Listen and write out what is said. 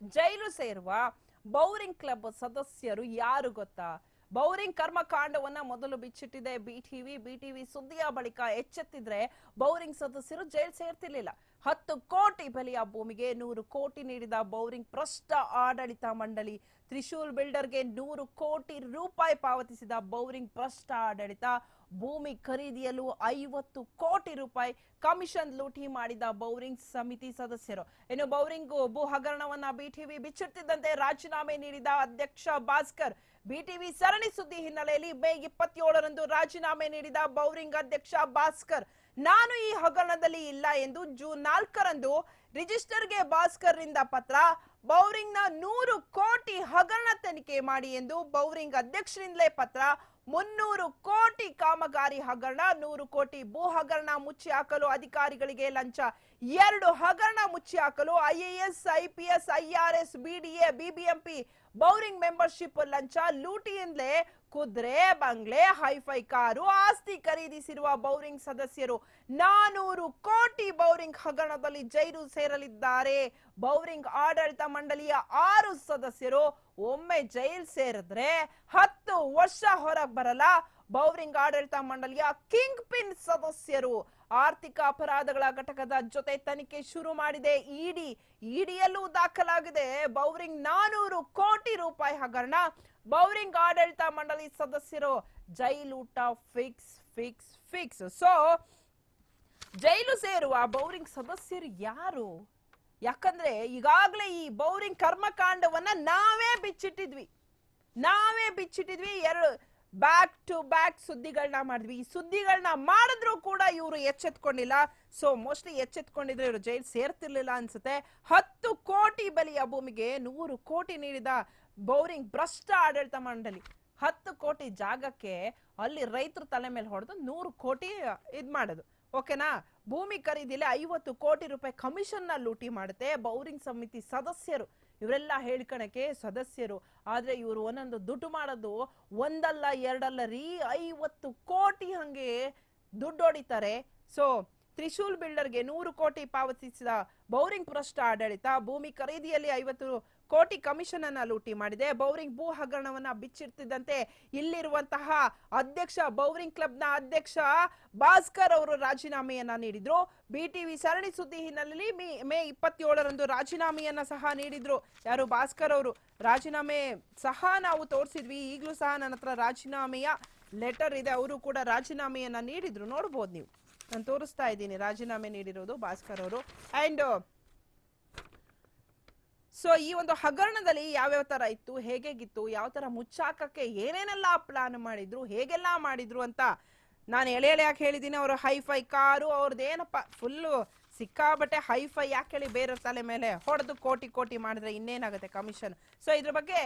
ಜೈಲು ಸೇರುವ Bowring club ಸದಸ್ಯರು ಯಾರು ಗೊತ್ತಾ? ಬೌರಿಂಗ್ ಕರ್ಮಕಾಂಡವನ್ನ ಮೊದಲು ಬಿಚ್ಚಿಟ್ಟಿದೆ ಬಿ ಟಿವಿ ಬಿ ಟಿವಿ ಸುದ್ದಿಯ ಬಳಿಕ ಎಚ್ಚೆತ್ತಿದ್ರೆ ಬೌರಿಂಗ್ ಸದಸ್ಯರು ಜೈಲು ಸೇರ್ತಿರ್ಲಿಲ್ಲ. ಹತ್ತು ಕೋಟಿ ಬೆಲೆಯ ಭೂಮಿಗೆ ನೂರು ಕೋಟಿ ನೀಡಿದ ಬೌರಿಂಗ್ ಭ್ರಷ್ಟ ಆಡಳಿತ ಮಂಡಳಿ ತ್ರಿಶೂಲ್ ಬಿಲ್ಡರ್ಗೆ ನೂರು ಕೋಟಿ ರೂಪಾಯಿ ಪಾವತಿಸಿದ ಬೌರಿಂಗ್ ಭ್ರಷ್ಟ ಆಡಳಿತ ಭೂಮಿ ಖರೀದಿಯಲು ಐವತ್ತು ಕೋಟಿ ರೂಪಾಯಿ ಕಮಿಷನ್ ಲೂಟಿ ಮಾಡಿದ ಬೌರಿಂಗ್ ಸಮಿತಿ ಸದಸ್ಯರು. ಇನ್ನು ಬೌರಿಂಗ್ ಭೂ ಹಗರಣವನ್ನ ಬಿಟಿವಿ ಬಿಚ್ಚಿಡ್ತಿದ್ದಂತೆ ರಾಜೀನಾಮೆ ನೀಡಿದ ಅಧ್ಯಕ್ಷ ಭಾಸ್ಕರ್. ಬಿಟಿವಿ ಸರಣಿ ಸುದ್ದಿ ಹಿನ್ನೆಲೆಯಲ್ಲಿ ಮೇ ಇಪ್ಪತ್ತೇಳರಂದು ರಾಜೀನಾಮೆ ನೀಡಿದ ಬೌರಿಂಗ್ ಅಧ್ಯಕ್ಷ ಭಾಸ್ಕರ್. ನಾನು ಈ ಹಗರಣದಲ್ಲಿ ಇಲ್ಲ ಎಂದು ಜೂನ್ ನಾಲ್ಕರಂದು ರಿಜಿಸ್ಟರ್ಗೆ ಭಾಸ್ಕರ್ ರಿಂದ ಪತ್ರ ಬೌರಿಂಗ್ನ ನೂರು ಕೋಟಿ ಹಗರಣ ತನಿಖೆ ಮಾಡಿ ಎಂದು ಬೌರಿಂಗ್ ಅಧ್ಯಕ್ಷರಿಂದಲೇ ಪತ್ರ ಮುನ್ನೂರು ಕೋಟಿ ಕಾಮಗಾರಿ ಹಗರಣ, ನೂರು ಕೋಟಿ ಭೂ ಹಗರಣ ಮುಚ್ಚಿ ಹಾಕಲು ಅಧಿಕಾರಿಗಳಿಗೆ ಲಂಚ. ಎರಡು ಹಗರಣ ಮುಚ್ಚಿ ಹಾಕಲು IAS, IPS, IRS, BDA, BBMP Bowring membership ಲಂಚ. ಲೂಟಿಯಿಂದಲೇ ಕುದುರೆ, ಬಂಗ್ಲೆ, ಹೈಫೈ ಕಾರು ಆಸ್ತಿ ಖರೀದಿಸಿರುವ ಬೌರಿಂಗ್ ಸದಸ್ಯರು ನಾನೂರು ಕೋಟಿ ಬೌರಿಂಗ್ ಹಗರಣದಲ್ಲಿ ಜೈಲು ಸೇರಲಿದ್ದಾರೆ. ಬೌರಿಂಗ್ ಆಡಳಿತ ಮಂಡಳಿಯ ಆರು ಸದಸ್ಯರು ಒಮ್ಮೆ ಜೈಲ್ ಸೇರಿದ್ರೆ ಹತ್ತು ವರ್ಷ ಹೊರಗೆ ಬರಲ್ಲ. ಬೌರಿಂಗ್ ಆಡಳಿತ ಮಂಡಳಿಯ ಕಿಂಗ್ ಪಿನ್ ಸದಸ್ಯರು ಆರ್ಥಿಕ ಅಪರಾಧಗಳ ಘಟಕದ ಜೊತೆ ತನಿಖೆ ಶುರು ಮಾಡಿದೆ. ಇಡಿ, ಇಡಿಯಲ್ಲೂ ದಾಖಲಾಗಿದೆ. ಬೌರಿಂಗ್ ನಾನೂರು ಕೋಟಿ ರೂಪಾಯಿ ಹಗರಣ. ಬೌರಿಂಗ್ ಆಡಳಿತ ಮಂಡಳಿ ಸದಸ್ಯರು ಜೈಲೂಟ ಫಿಕ್ಸ್ ಫಿಕ್ಸ್ ಫಿಕ್ಸ್ ಸೊ ಜೈಲು ಸೇರುವ ಬೌರಿಂಗ್ ಸದಸ್ಯರು ಯಾರು? ಯಾಕಂದ್ರೆ ಈಗಾಗಲೇ ಈ ಬೌರಿಂಗ್ ಕರ್ಮಕಾಂಡವನ್ನ ನಾವೇ ಬಿಚ್ಚಿಟ್ಟಿದ್ವಿ. ನಾವೇ ಬಿಚ್ಚಿಟ್ಟಿದ್ವಿ. ಎರಡು ಬ್ಯಾಕ್ ಟು ಬ್ಯಾಕ್ ಸುದ್ದಿಗಳನ್ನ ಮಾಡಿದ್ವಿ. ಈ ಸುದ್ದಿಗಳನ್ನ ಮಾಡಿದ್ರು ಕೂಡ ಇವರು ಎಚ್ಚೆತ್ಕೊಂಡಿಲ್ಲ. ಸೊ ಮೋಸ್ಟ್ಲಿ ಎಚ್ಚೆತ್ಕೊಂಡಿದ್ರೆ ಇವರು ಜೈಲ್ ಸೇರ್ತಿರ್ಲಿಲ್ಲ ಅನ್ಸುತ್ತೆ. ಹತ್ತು ಕೋಟಿ ಬಲಿಯ ಭೂಮಿಗೆ ನೂರು ಕೋಟಿ ನೀಡಿದ ಬೌರಿಂಗ್ ಭ್ರಷ್ಟ ಆಡಳಿತ ಮಂಡಳಿ. ಹತ್ತು ಕೋಟಿ ಜಾಗಕ್ಕೆ ಅಲ್ಲಿ ರೈತರು ತಲೆ ಮೇಲೆ ಹೊಡೆದು ನೂರು ಕೋಟಿ ಇದು ಮಾಡೋದು ಓಕೆನಾ? ಭೂಮಿ ಖರೀದಿಲಿ ಐವತ್ತು ಕೋಟಿ ರೂಪಾಯಿ ಕಮಿಷನ್ನ ಲೂಟಿ ಮಾಡುತ್ತೆ ಬೌರಿಂಗ್ ಸಮಿತಿ ಸದಸ್ಯರು. ಇವರೆಲ್ಲ ಹೇಳ್ಕಣಕ್ಕೆ ಸದಸ್ಯರು. ಆದ್ರೆ ಇವರು ಒಂದೊಂದು ದುಡ್ಡು ಮಾಡೋದು ಒಂದಲ್ಲ ಎರಡಲ್ಲ ರೀ ಐವತ್ತು ಕೋಟಿ ಹಂಗೆ ದುಡ್ಡು ಹೊಡಿತಾರೆ. ಸೊ, ತ್ರಿಶೂಲ್ ಬಿಲ್ಡರ್ಗೆ ನೂರು ಕೋಟಿ ಪಾವತಿಸಿದ ಬೌರಿಂಗ್ ಭ್ರಷ್ಟ ಆಡಳಿತ ಭೂಮಿ ಖರೀದಿಯಲ್ಲಿ ಐವತ್ತು ಕೋಟಿ ಕಮಿಷನ್ ಅನ್ನ ಲೂಟಿ ಮಾಡಿದೆ. ಬೌರಿಂಗ್ ಭೂ ಹಗರಣವನ್ನ ಬಿಚ್ಚಿಡ್ತಿದ್ದಂತೆ ಇಲ್ಲಿರುವಂತಹ ಅಧ್ಯಕ್ಷ, ಬೌರಿಂಗ್ ಕ್ಲಬ್ನ ಅಧ್ಯಕ್ಷ ಭಾಸ್ಕರ್ ಅವರು ರಾಜೀನಾಮೆಯನ್ನ ನೀಡಿದ್ರು. ಬಿಟಿವಿ ಸರಣಿ ಸುದ್ದಿ ಹಿನ್ನೆಲೆಯಲ್ಲಿ ಮೇ ಇಪ್ಪತ್ತೇಳರಂದು ರಾಜೀನಾಮೆಯನ್ನ ಸಹ ನೀಡಿದ್ರು. ಯಾರು? ಭಾಸ್ಕರ್ ಅವರು. ರಾಜೀನಾಮೆ ಸಹ ನಾವು ತೋರಿಸಿದ್ವಿ. ಈಗಲೂ ಸಹ ನನ್ನ ಹತ್ರ ರಾಜೀನಾಮೆಯ ಲೆಟರ್ ಇದೆ. ಅವರು ಕೂಡ ರಾಜೀನಾಮೆಯನ್ನ ನೀಡಿದ್ರು. ನೋಡ್ಬೋದು ನೀವು. ನಾನು ತೋರಿಸ್ತಾ ಇದ್ದೀನಿ. ರಾಜೀನಾಮೆ ನೀಡಿರೋದು ಭಾಸ್ಕರ್ ಅವರು. ಅಂಡ್ ಸೊ ಈ ಒಂದು ಹಗರಣದಲ್ಲಿ ಯಾವ್ಯಾವ ತರ ಇತ್ತು ಹೇಗೇಗಿತ್ತು ಯಾವ ತರ ಮುಚ್ಚಾಕಕ್ಕೆ ಏನೇನೆಲ್ಲ ಪ್ಲಾನ್ ಮಾಡಿದ್ರು, ಹೇಗೆಲ್ಲ ಮಾಡಿದ್ರು ಅಂತ ನಾನು ಎಳೆ ಯಾಕೆ ಹೇಳಿದ್ದೀನಿ ಅವರು ಹೈಫೈ ಕಾರು ಅವ್ರದ್ದು ಏನಪ್ಪ ಫುಲ್ಲು ಸಿಕ್ಕಾಬಟ್ಟೆ ಹೈಫೈ, ಯಾಕೆ ಹೇಳಿ ಬೇರೆ ತಲೆ ಮೇಲೆ ಹೊಡೆದು ಕೋಟಿ ಕೋಟಿ ಮಾಡಿದ್ರೆ ಇನ್ನೇನಾಗುತ್ತೆ ಕಮಿಷನ್ ಸೊ ಇದ್ರ ಬಗ್ಗೆ